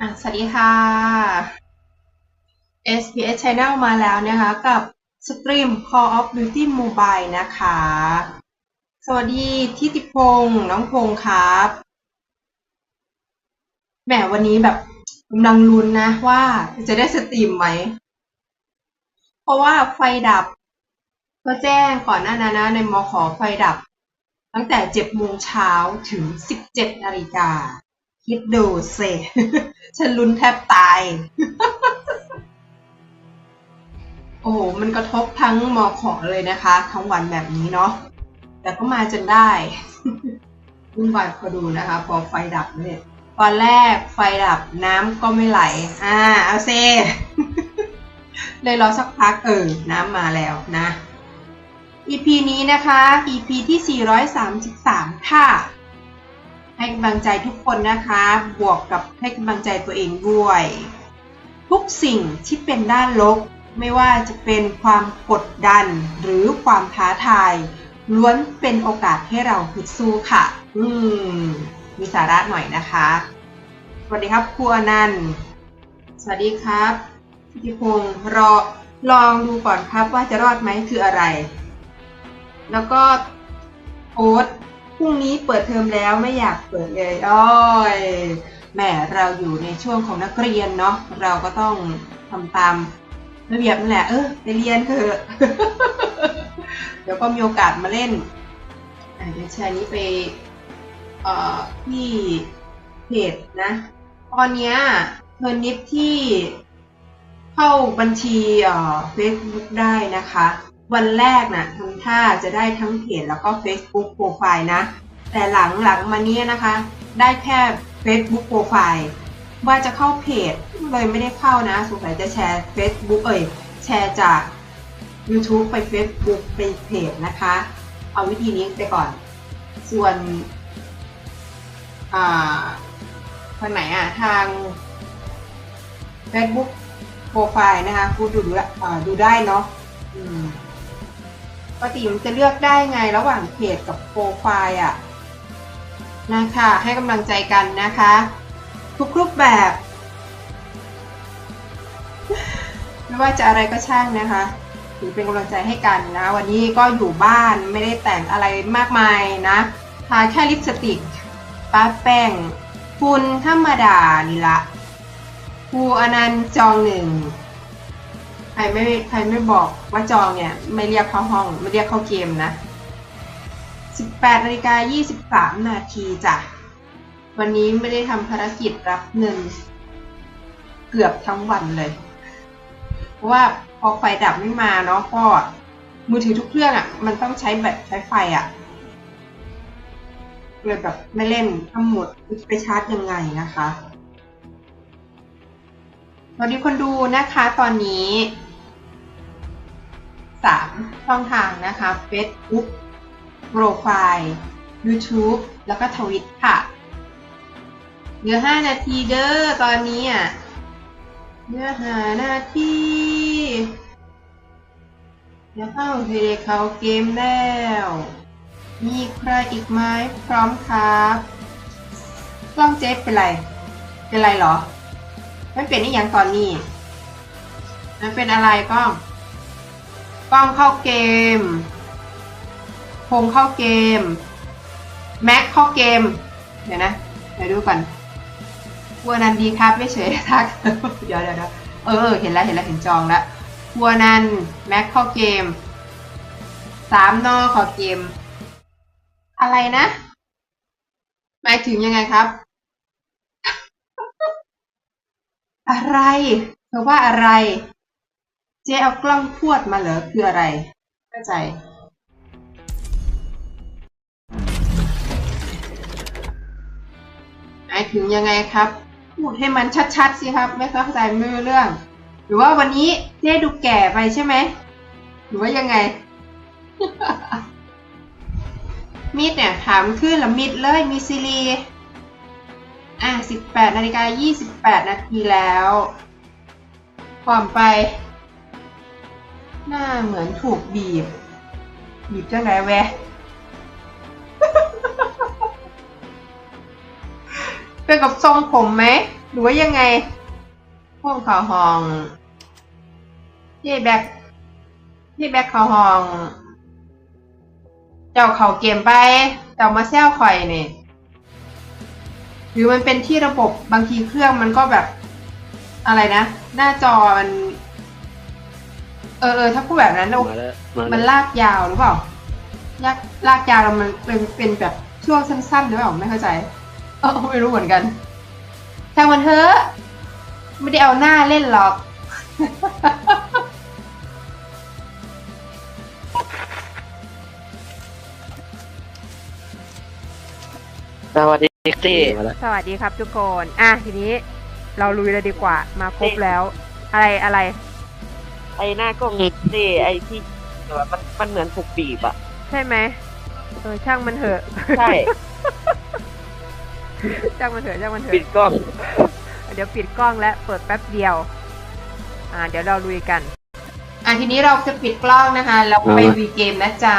อะสวัสดีค่ะ SPS Channel มาแล้วนะคะกับสตรีม Call of Duty Mobile นะคะ สวัสดีทิติพงษ์น้องพงษ์ครับแหมวันนี้แบบกำลังลุ้นนะว่าจะได้สตรีมไหม เพราะว่าไฟดับ ก็แจ้งก่อนหน้านั้นนะในมอขอไฟดับ ตั้งแต่7โมงเช้าถึง17นาฬิกา คิดดูเซฉันลุ้นแทบตาย โอ้มันกระทบทั้งมอขอเลยนะคะ ทั้งวันแบบนี้เนาะ แต่ก็มาจนได้วุ่นวายพอดูนะคะ พอไฟดับเนี่ย ตอนแรกไฟดับน้ำก็ไม่ไหล อ่า เอาเซเลยรอสักพักเออ น้ำมาแล้วนะ EP นี้นะคะ EP ที่ 433 ค่ะ ให้กำลังใจทุกคนนะคะ บวกกับให้กำลังใจตัวเองด้วย ทุกสิ่งที่เป็นด้านลบ ไม่ว่าจะเป็นความกดดันหรือความท้าทาย ล้วนเป็นโอกาสให้เราฮึดสู้ค่ะ อืม มีสาระหน่อยนะคะ สวัสดีครับครูอนันต์สวัสดีครับทิติพงศ์รอลองดูก่อนครับว่าจะรอดไหมคืออะไร แล้วก็โอ๊ต พรุ่งนี้เปิดเทอมแล้วไม่อยากเปิดเลยอ้อยแหมเราอยู่ในช่วงของนักเรียนเนาะเราก็ต้องทำตามระเบียบนั่นแหละเออไปเรียนเถอะเดี๋ยวก็มีโอกาสมาเล่นเดี๋ยวแชร์นี้ไปเอ่อที่เพจนะ ตอนเนี้ยเทอร์นิฟที่เข้าบัญชีเอ่อ Facebook ได้นะคะ วันแรกนะ่ะทำท่าจะได้ทั้งเพจแล้วก็ Facebook โปรไฟล์นะ แต่หลังหลังมาเนี้ยนะคะ ได้แค่ Facebook โปรไฟล์ว่าจะเข้าเพจเลยไม่ได้เข้านะสงสัยจะแชร์ Facebook เอ่ยแชร์จาก YouTube ไป Facebook ไปเพจนะคะ เอาวิธีนี้ไปก่อน ส่วนอ่าทางไหนอะ ทาง Facebook โปรไฟล์นะคะ กูดูดูดูได้เนาะ ปกติมันจะเลือกได้ไงระหว่างเพจกับโปรไฟล์อะนะคะให้กำลังใจกันนะคะ ทุกรูปแบบ ไม่ว่าจะอะไรก็ช่างนะคะถือเป็นกำลังใจให้กันนะ วันนี้ก็อยู่บ้านไม่ได้แต่งอะไรมากมายนะทาแค่ลิปสติกป้าแป้งฝุ่นธรรมดานี่ละครูอนันต์จองหนึ่ง ใครไม่ใครไม่บอกว่าจองเนี่ย ไม่เรียกเข้าห้องไม่เรียกเข้าเกมนะ 18นาฬิกา23 นาทีจ้ะ วันนี้ไม่ได้ทำภารกิจรับเงิน เกือบทั้งวันเลยเพราะว่าพอไฟดับไม่มาเนาะก็มือถือทุกเครื่องอะ่ะ มันต้องใช้แบตใช้ไฟอะ่ะเลยแบบไม่เล่นทั้งหมดไปชาร์จยังไงนะคะสวัสดีคนดูนะคะตอนนี้ สามช่องทางนะคะ Facebook โปรไฟล์ YouTube แล้วก็ทวิตค่ะ เหลือหานาทีเด้อตอนนี้อะเหลือห้านาทีเดี๋ยวเข้าเทเลเขาเกมแล้ว มีใครอีกไหมพร้อมครับกล้องเจ๊เป็นไร เป็นไรเหรอ มันเป็นอีกอย่างตอนนี้ มันเป็นอะไรกล้อง กล้องเข้าเกมพงเข้าเกม แม็กเข้าเกม เดี๋ยวนะ เดี๋ยวดูก่อนวัวนันดีครับไม่เฉยทัก เดี๋ยวเดี๋ยวเด้ออเออ เห็นแล้วเห็นแล้วเห็นจองแล้ววัวนันแม็กเข้าเกมสามนอเข้าเกม อะไรนะ หมายถึงยังไงครับ อะไรเธอว่าอะไร เจ๊เอากล้องพวดมาเหรอคืออะไร เข้าใจ หมายถึงยังไงครับ พูดให้มันชัดๆสิครับ ไม่เข้าใจไม่รู้เรื่อง หรือว่าวันนี้เจ๊ดูแก่ไปใช่ไหม หรือว่ายังไง มิดเนี่ยถามขึ้นล้วมิดเลยมีซีรีอะ18นาฬิกา28 นาทีแล้วก่อนไป หน้าเหมือนถูกบีบ บีบจังไหนแวะเป็นกับทรงผมไหม หรือว่ายังไงห้องเขาห้องพี่แบ็คพี่แบ็คเขาห้อง เจ้าเขาเกมไป เจ้ามาแซวข่อยเนี่ยหรือมันเป็นที่ระบบบางทีเครื่องมันก็แบบอะไรนะ หน้าจอมัน เออเออถ้าพูดแบบนั้นมาแล้วมามันแล้วลากยาวหรือเปล่าลากลากยาวแล้วมันเป็นเป็นแบบช่วงสั้นๆหรือเปล่าไม่เข้าใจเออไม่รู้เหมือนกันช่างมันเถอะไม่ได้เอาหน้าเล่นหรอก สวัสดีสิมาแล้วสวัสดีครับทุกคน อะทีนี้เราลุยเลยดีกว่ามาครบแล้ว อะไรอะไร ไอ้หน้ากล้องสิไอ้ที่แบบมันมันเหมือนถูกบีบอะใช่ไหมเออช่างมันเถอะใช่ช่างมันเถอะช่างมันเถปิดอะกล้อง เดี๋ยวปิดกล้องและเปิดแป๊บเดียว อ่า เดี๋ยวเราลุยกัน อะทีนี้เราจะปิดกล้องนะคะแล้วไปวีเกมนะจ๊ะ